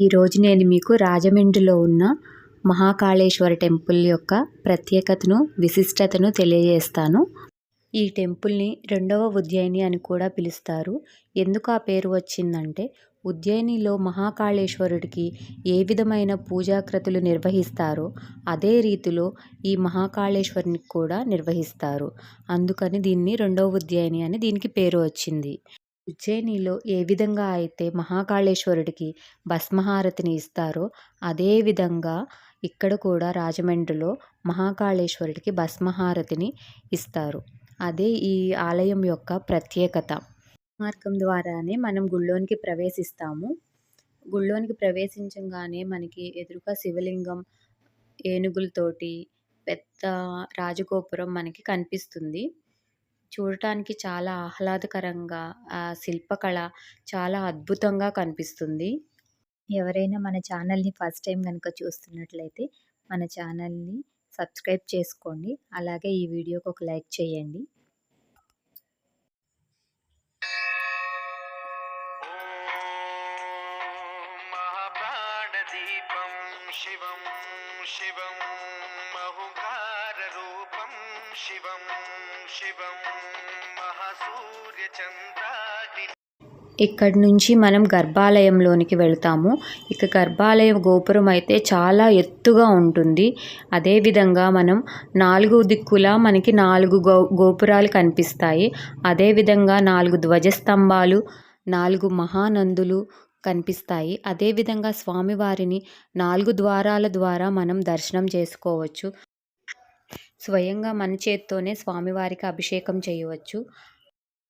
ఈరోజు నేను మీకు రాజమండ్రిలో ఉన్న మహాకాళేశ్వర టెంపుల్ యొక్క ప్రత్యేకతను విశిష్టతను తెలియజేస్తాను. ఈ టెంపుల్ని రెండవ ఉజ్జయిని అని కూడా పిలుస్తారు. ఎందుకు ఆ పేరు వచ్చిందంటే ఉజ్జయినిలో మహాకాళేశ్వరుడికి ఏ విధమైన పూజాకృతులు నిర్వహిస్తారో అదే రీతిలో ఈ మహాకాళేశ్వరునికి కూడా నిర్వహిస్తారు. అందుకని దీన్ని రెండవ ఉజ్జయిని అని దీనికి పేరు వచ్చింది. ఉజ్జయినిలో ఏ విధంగా అయితే మహాకాళేశ్వరుడికి భస్మహారతిని ఇస్తారో అదే విధంగా ఇక్కడ కూడా రాజమండ్రిలో మహాకాళేశ్వరుడికి భస్మహారతిని ఇస్తారు. అదే ఈ ఆలయం యొక్క ప్రత్యేకత. మార్గం ద్వారానే మనం గుళ్ళోనికి ప్రవేశిస్తాము. గుళ్ళోనికి ప్రవేశించగానే మనకి ఎదురుగా శివలింగం ఏనుగులతోటి పెద్ద రాజగోపురం మనకి కనిపిస్తుంది. చూడటానికి చాలా ఆహ్లాదకరంగా ఆ శిల్పకళ చాలా అద్భుతంగా కనిపిస్తుంది. ఎవరైనా మన ఛానల్ని ఫస్ట్ టైం కనుక చూస్తున్నట్లయితే మన ఛానల్ని సబ్స్క్రైబ్ చేసుకోండి. అలాగే ఈ వీడియోకి ఒక లైక్ చేయండి. శివం శివం మహుకారూపం శివం శివం మహాసూర్యచంద్రాగ్ని ఇక్కడి నుంచి మనం గర్భాలయంలోనికి వెళ్తాము. ఇక గర్భాలయం గోపురం అయితే చాలా ఎత్తుగా ఉంటుంది. అదేవిధంగా మనం నాలుగు దిక్కులా మనకి నాలుగు గో గోపురాలు కనిపిస్తాయి. అదేవిధంగా నాలుగు ధ్వజస్తంభాలు నాలుగు మహానందులు కనిపిస్తాయి. అదేవిధంగా స్వామివారిని నాలుగు ద్వారాల ద్వారా మనం దర్శనం చేసుకోవచ్చు. స్వయంగా మన చేత్తోనే స్వామివారికి అభిషేకం చేయవచ్చు.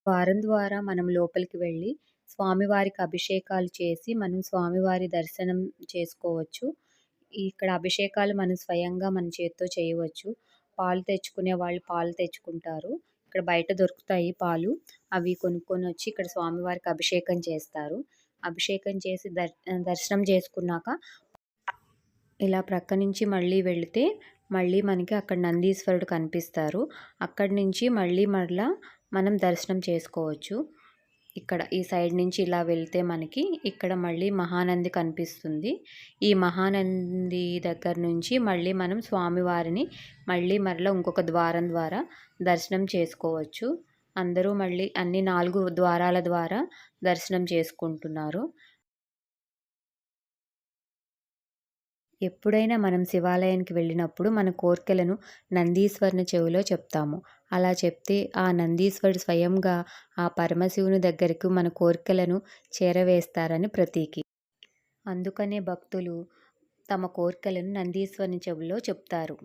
ద్వారం ద్వారా మనం లోపలికి వెళ్ళి స్వామివారికి అభిషేకాలు చేసి మనం స్వామివారి దర్శనం చేసుకోవచ్చు. ఇక్కడ అభిషేకాలు మనం స్వయంగా మన చేత్తో చేయవచ్చు. పాలు తెచ్చుకునే వాళ్ళు పాలు తెచ్చుకుంటారు. ఇక్కడ బయట దొరుకుతాయి పాలు. అవి కొనుక్కొని వచ్చి ఇక్కడ స్వామివారికి అభిషేకం చేస్తారు. అభిషేకం చేసి దర్ దర్శనం చేసుకున్నాక ఇలా ప్రక్క నుంచి మళ్ళీ వెళితే మళ్ళీ మనకి అక్కడ నందీశ్వరుడు కనిపిస్తారు. అక్కడి నుంచి మళ్ళీ మరలా మనం దర్శనం చేసుకోవచ్చు. ఇక్కడ ఈ సైడ్ నుంచి ఇలా వెళ్తే మనకి ఇక్కడ మళ్ళీ మహానంది కనిపిస్తుంది. ఈ మహానంది దగ్గర నుంచి మళ్ళీ మనం స్వామివారిని మళ్ళీ మరలా ఇంకొక ద్వారం ద్వారా దర్శనం చేసుకోవచ్చు. అందరూ మళ్ళీ అన్ని నాలుగు ద్వారాల ద్వారా దర్శనం చేసుకుంటున్నారు. ఎప్పుడైనా మనం శివాలయానికి వెళ్ళినప్పుడు మన కోరికలను నందీశ్వరుని చెవిలో చెప్తాము. అలా చెప్తే ఆ నందీశ్వరుడు స్వయంగా ఆ పరమశివుని దగ్గరకు మన కోరికలను చేరవేస్తారని ప్రతీకి. అందుకనే భక్తులు తమ కోరికలను నందీశ్వరుని చెవిలో చెప్తారు.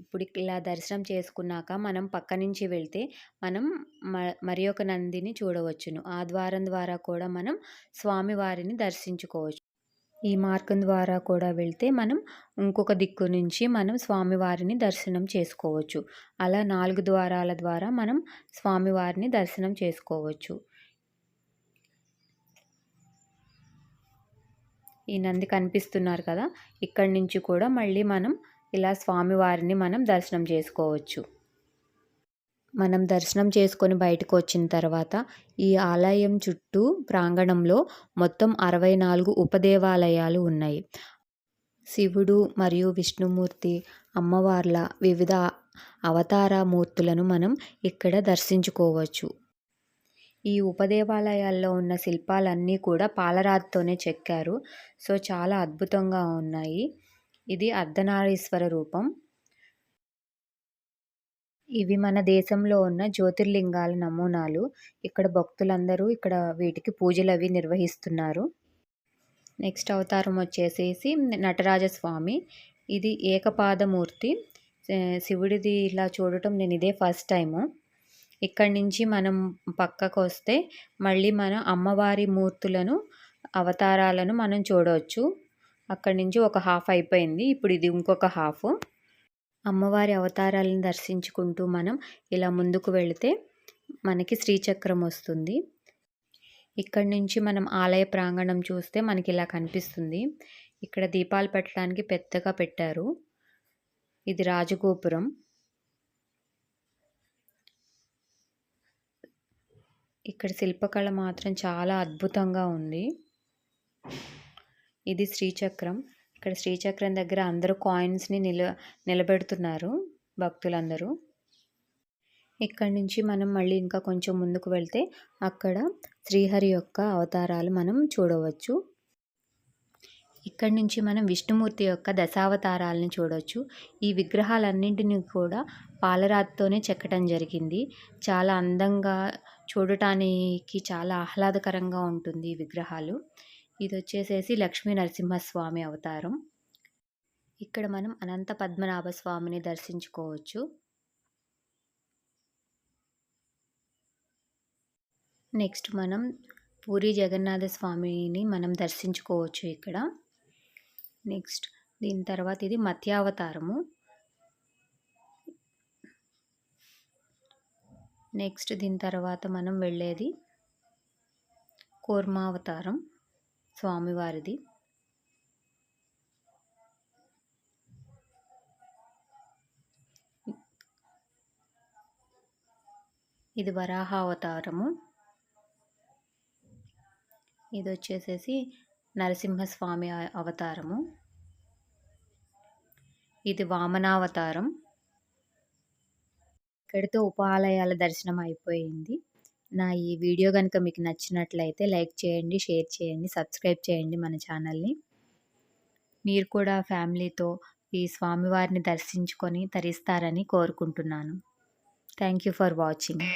ఇప్పుడు ఇలా దర్శనం చేసుకున్నాక మనం పక్క నుంచి వెళ్తే మనం మ మరి ఒక నందిని చూడవచ్చును. ఆ ద్వారం ద్వారా కూడా మనం స్వామివారిని దర్శించుకోవచ్చు. ఈ మార్గం ద్వారా కూడా వెళ్తే మనం ఇంకొక దిక్కు నుంచి మనం స్వామివారిని దర్శనం చేసుకోవచ్చు. అలా నాలుగు ద్వారాల ద్వారా మనం స్వామివారిని దర్శనం చేసుకోవచ్చు. ఈ నంది కనిపిస్తున్నారు కదా ఇక్కడి నుంచి కూడా మళ్ళీ మనం ఇలా స్వామివారిని మనం దర్శనం చేసుకోవచ్చు. మనం దర్శనం చేసుకొని బయటకు వచ్చిన తర్వాత ఈ ఆలయం చుట్టూ ప్రాంగణంలో మొత్తం అరవై నాలుగు ఉపదేవాలయాలు ఉన్నాయి. శివుడు మరియు విష్ణుమూర్తి అమ్మవార్ల వివిధ అవతార మూర్తులను మనం ఇక్కడ దర్శించుకోవచ్చు. ఈ ఉపదేవాలయాల్లో ఉన్న శిల్పాలన్నీ కూడా పాలరాతితోనే చెక్కారు. సో చాలా అద్భుతంగా ఉన్నాయి. ఇది అర్ధనారీశ్వర రూపం. ఇవి మన దేశంలో ఉన్న జ్యోతిర్లింగాల నమూనాలు. ఇక్కడ భక్తులందరూ ఇక్కడ వీటికి పూజలు అవి నిర్వహిస్తున్నారు. నెక్స్ట్ అవతారం వచ్చేసేసి నటరాజస్వామి. ఇది ఏకపాదమూర్తి. శివుడిది ఇలా చూడటం నేను ఇదే ఫస్ట్ టైము. ఇక్కడి నుంచి మనం పక్కకు వస్తే మళ్ళీ మన అమ్మవారి మూర్తులను అవతారాలను మనం చూడవచ్చు అక్కడి నుంచి ఒక హాఫ్ అయిపోయింది. ఇప్పుడు ఇది ఇంకొక హాఫ్. అమ్మవారి అవతారాలను దర్శించుకుంటూ మనం ఇలా ముందుకు వెళితే మనకి శ్రీచక్రం వస్తుంది. ఇక్కడి నుంచి మనం ఆలయ ప్రాంగణం చూస్తే మనకి ఇలా కనిపిస్తుంది. ఇక్కడ దీపాలు పెట్టడానికి పెద్దగా పెట్టారు. ఇది రాజగోపురం. ఇక్కడ శిల్పకళ మాత్రం చాలా అద్భుతంగా ఉంది. ఇది శ్రీచక్రం. ఇక్కడ శ్రీచక్రం దగ్గర అందరూ కాయిన్స్ని నిల నిలబెడుతున్నారు భక్తులందరూ. ఇక్కడ నుంచి మనం మళ్ళీ ఇంకా కొంచెం ముందుకు వెళ్తే అక్కడ శ్రీహరి యొక్క అవతారాలు మనం చూడవచ్చు. ఇక్కడి నుంచి మనం విష్ణుమూర్తి యొక్క దశావతారాలను చూడవచ్చు. ఈ విగ్రహాలన్నింటినీ కూడా పాలరాతితోనే చెక్కటం జరిగింది. చాలా అందంగా చూడటానికి చాలా ఆహ్లాదకరంగా ఉంటుంది ఈ విగ్రహాలు. ఇది వచ్చేసేసి లక్ష్మీ నరసింహస్వామి అవతారం. ఇక్కడ మనం అనంత పద్మనాభ స్వామిని దర్శించుకోవచ్చు. నెక్స్ట్ మనం పూరి జగన్నాథ స్వామిని మనం దర్శించుకోవచ్చు ఇక్కడ. నెక్స్ట్ దీని తర్వాత ఇది మత్యావతారము నెక్స్ట్ దీని తర్వాత మనం వెళ్ళేది కూర్మావతారం. స్వామివారిది. ఇది వరాహ అవతారము ఇది వచ్చేసేసి నరసింహస్వామి అవతారము. ఇది వామనావతారం. ఇక్కడితో ఉపాలయాల దర్శనం అయిపోయింది నా ఈ వీడియో కనుక మీకు నచ్చినట్లయితే లైక్ చేయండి షేర్ చేయండి సబ్స్క్రైబ్ చేయండి మన ఛానల్ని. మీరు కూడా ఫ్యామిలీతో ఈ స్వామివారిని దర్శించుకొని తరిస్తారని కోరుకుంటున్నాను. Thank you for watching.